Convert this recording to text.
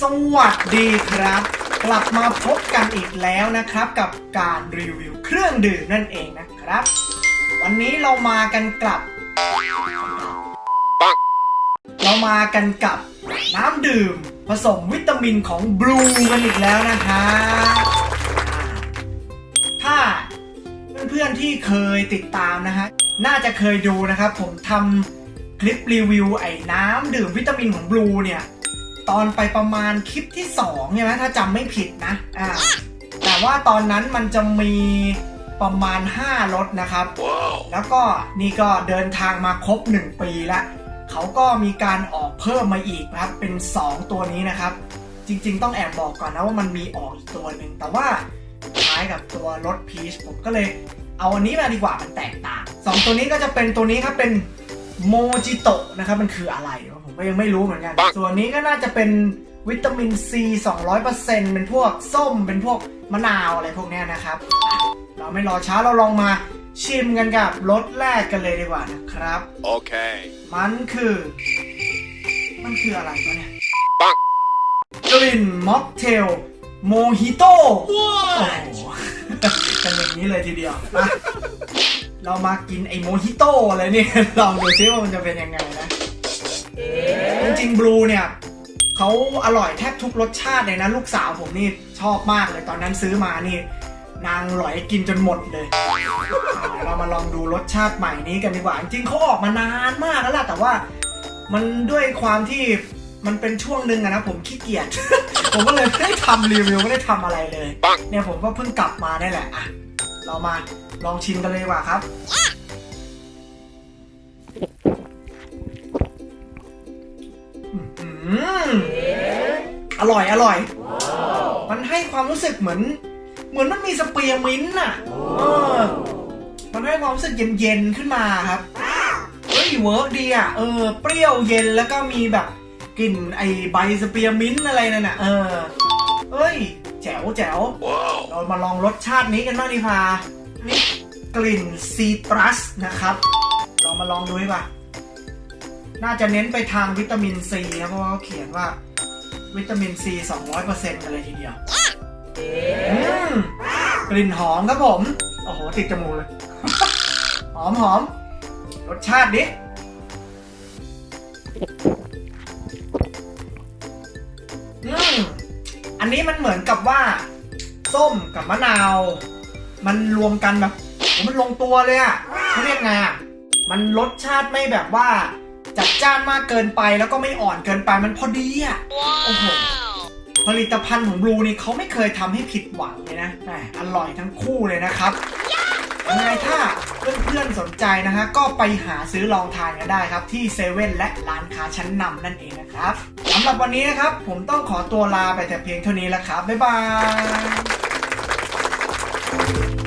สวัสดีครับ กลับมาพบกันอีกแล้วนะครับ กับการรีวิวเครื่องดื่มนั่นเองนะครับ วันนี้เรามากันกลับเรามากันกับน้ำดื่ม ผสมวิตามินของบลูกันอีกแล้วนะครับอ่าถ้าเพื่อนๆที่เคยติดตามนะฮะน่าจะเคยดูนะครับ ผมทำคลิปรีวิวไอ้น้ำดื่มวิตามินของบลูเนี่ย ตอนไปประมาณคลิปที่2ใช่ไหมถ้าจำไม่ผิดนะอ่าแต่ว่าตอนนั้นมันจะมีประมาณ 5 รถนะครับ แล้วก็นี่ก็เดินทางมาครบ 1 ปีละเขาก็มีการออกเพิ่มมาอีกนะครับเป็น 2 ตัวนี้นะครับ จริงๆ ต้องแอบบอกก่อนนะว่ามันมีออกอีกตัวหนึ่งแต่ว่าคล้ายกับตัวรถพีชผมก็เลยเอาอันนี้มาดีกว่ามันแตกต่างสองตัวนี้ก็จะเป็นตัวนี้ครับเป็น โมจิโตะนะครับมันคืออะไรวะผมก็ยังไม่รู้เหมือนกัน ส่วนนี้ก็น่าจะเป็นวิตามินซี200%เป็นพวกส้มเป็นพวกมะนาวอะไรพวกเนี้ยนะครับอะเราไม่รอช้าเราลองมาชิมกันกับรสแรกกันเลยดีกว่านะครับ Okay. มันคือ มันคืออะไรวะเนี่ยปังกลิ่นม็อกเทล โมฮิโต้โอ้โหเป็นอย่างนี้เลยทีเดียวมาเรามากินไอโมฮิโต้อะไรเนี่ยลองดูซิว่ามันจะเป็นยังไงนะ จริงๆบลูเนี่ยเขาอร่อยแทบทุกรสชาติเลยนะ ลูกสาวผมนี่ชอบมากเลยตอนนั้นซื้อมานี่ นางหลอยกินจนหมดเลยอ่าเรามาลองดูรสชาติใหม่นี้กันดีกว่า จริงๆเขาออกมานานมากแล้วล่ะแต่ว่ามันด้วยความที่ มันเป็นช่วงหนึ่งอะนะผมขี้เกียจ ผมก็เลยไม่ได้ทำรีวิวไม่ได้ทำอะไรเลยปังเนี่ยผมก็เพิ่งกลับมาได้แหละอะเรามาลองชิมกันเลยดีกว่าครับอืมอร่อยอร่อย มันให้ความรู้สึกเหมือน เหมือนมันมีสเปียร์มินต์น่ะเออมันให้ความรู้สึกเย็นๆขึ้นมาครับ เฮ้ยเวิร์กดีอะ เออ เปรี้ยวเย็นแล้วก็มีแบบ กลิ่นไอใบสเปียร์มินต์อะไรนั่นน่ะเออเฮ้ย แจ๋วแจ๋ว Wow. เรามาลองรสชาตินี้กันบ้างดีกว่านี่กลิ่นซีตรัสนะครับเรามาลองดูดีกว่าน่าจะเน้นไปทางวิตามินซีนะเพราะว่าเขาเขียนว่าวิตามินซี200%กันเลยทีเดียวอืมกลิ่นหอมครับผม โอ้โห ติดจมูกเลย หอมหอม รสชาติดิ นนี้มันเหมือนกับว่า ส้มกับมะนาว มันรวมกันแบบมันลงตัวเลยอะเขาเรียกไงอะมันรสชาติไม่แบบว่า จัดจ้านมากเกินไปแล้วก็ไม่อ่อนเกินไปมันพอดีอะโอ้โหผลิตภัณฑ์ของบลูนี่เขาไม่เคยทำให้ผิดหวังเลยนะแหมอร่อยทั้งคู่เลยนะครับยังไงถ้า เพื่อนๆสนใจนะฮะก็ไปหาซื้อลองทานกันได้ครับที่เซเว่นและร้านค้าชั้นนำนั่นเองนะครับสำหรับวันนี้นะครับผมต้องขอตัวลาไปแต่เพียงเท่านี้แล้วครับบ๊ายบาย